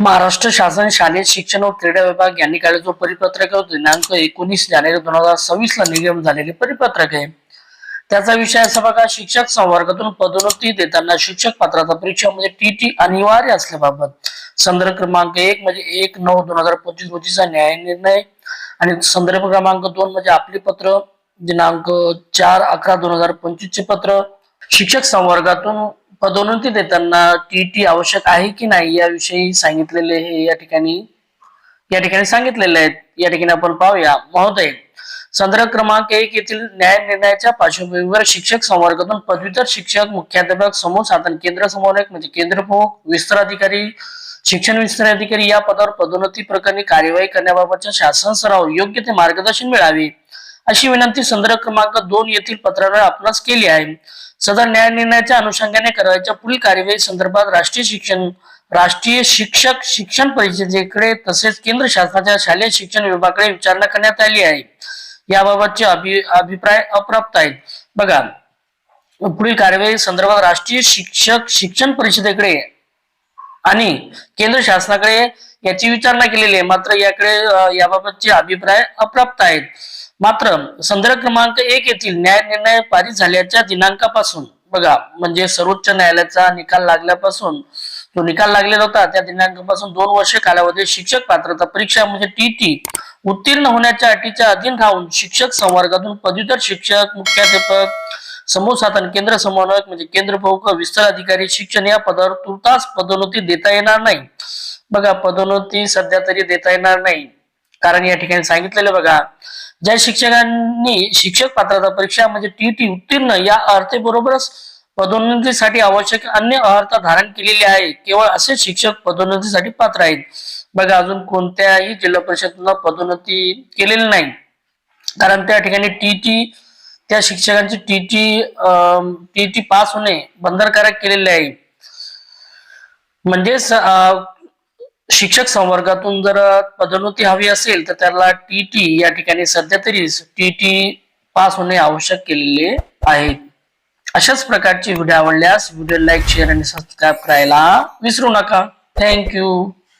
महाराष्ट्र शासन शालेय शिक्षण व क्रीडा विभाग यांनी काढले जो परिपत्रक आहे, दिनांक एकोणीस जानेवारी दोन हजार सव्वीस ला निगम झालेले परिपत्रक आहे. त्याचा विषय असा बघा शिक्षक संवर्गातून पदोन्नती देताना शिक्षक पात्रता परीक्षा म्हणजे टीटी अनिवार्य असल्याबाबत. संदर्भ क्रमांक एक म्हणजे एक नऊ दोन हजार पंचवीस रोजीचा न्याय निर्णय आणि संदर्भ क्रमांक दोन म्हणजे आपले पत्र दिनांक चार अकरा दोन हजार पंचवीस चे पत्र. शिक्षक संवर्गातून पदोन्नती देताना टीटी आवश्यक आहे की नाही याविषयी सांगितलेले हे या ठिकाणी या ठिकाणी सांगितलेले आहेत. या ठिकाणी आपण पाहूया. महोदय संदर्भ क्रमांक एक येथील न्याय निर्णयाच्या पार्श्वभूमीवर शिक्षक संवर्गातून पदवीधर शिक्षक मुख्याध्यापक समूह साधन केंद्र समन्वयक म्हणजे केंद्र प्रमुख विस्तार अधिकारी शिक्षण विस्तार अधिकारी या पदावर पदोन्नती प्रकरणी कार्यवाही करण्याबाबतच्या शासन सराव योग्य ते मार्गदर्शन मिळावे अशी विनंती संदर्भ क्रमांक दोन येथील पत्रावर आपणास केली आहे. सदर न्याय निर्णयाच्या अनुषंगाने करावयाच्या पुढील कार्यवाही संदर्भात राष्ट्रीय शिक्षण राष्ट्रीय शिक्षक शिक्षण परिषदेकडे तसेच केंद्र शासनाच्या शालेय शिक्षण विभागाकडे विचारणा करण्यात आली आहे. याबाबतचे अभि अभिप्राय अप्राप्त आहेत. बघा पुढील कार्यवाही संदर्भात राष्ट्रीय शिक्षक शिक्षण परिषदेकडे आणि केंद्र शासनाकडे याची विचारणा केलेली आहे. मात्र याकडे याबाबतचे अभिप्राय अप्राप्त आहेत. मात्र संदर्भ क्रमांक एक येथील न्याय निर्णय पारित झाल्याच्या दिनांकापासून बघा म्हणजे सर्वोच्च न्यायालयाचा निकाल लागल्यापासून जो निकाल लागलेला होता त्या दिनांकापासून दोन वर्ष कालावधीत शिक्षक पात्रता परीक्षा म्हणजे टीटी उत्तीर्ण होण्याच्या अटीच्या अधीन राहून शिक्षक संवर्गातून पदव्युत्तर शिक्षक मुख्याध्यापक समूह साधन केंद्र समन्वयक म्हणजे केंद्र प्रमुख विस्तार अधिकारी शिक्षण या पदावर तुर्तास पदोन्नती देता येणार नाही. बघा पदोन्नती सध्या तरी देता येणार नाही. कारण या ठिकाणी सांगितलेलं बघा ज्या शिक्षकांनी शिक्षक पात्रता परीक्षा म्हणजे टीटी उत्तीर्ण या अर्थेबरोबरच पदोन्नतीसाठी आवश्यक अन्य अर्थ धारण केलेले आहे. केवळ असे शिक्षक पदोन्नतीसाठी पात्र आहेत. बघा अजून कोणत्याही जिल्हा परिषदनं पदोन्नती केलेली नाही. कारण त्या ठिकाणी टीटी त्या शिक्षकांची टीटी टीटी पास होणे बंधनकारक केलेले आहे. म्हणजेच शिक्षक संवर्गातून जर पदोन्नती हवी असेल तर त्याला टीटी या ठिकाणी सध्या तरी टीटी पास होणे आवश्यक केलेले आहे. अशाच प्रकारचे व्हिडिओ आवडल्यास व्हिडिओ लाईक शेअर आणि सबस्क्राईब करायला विसरू नका. थँक्यू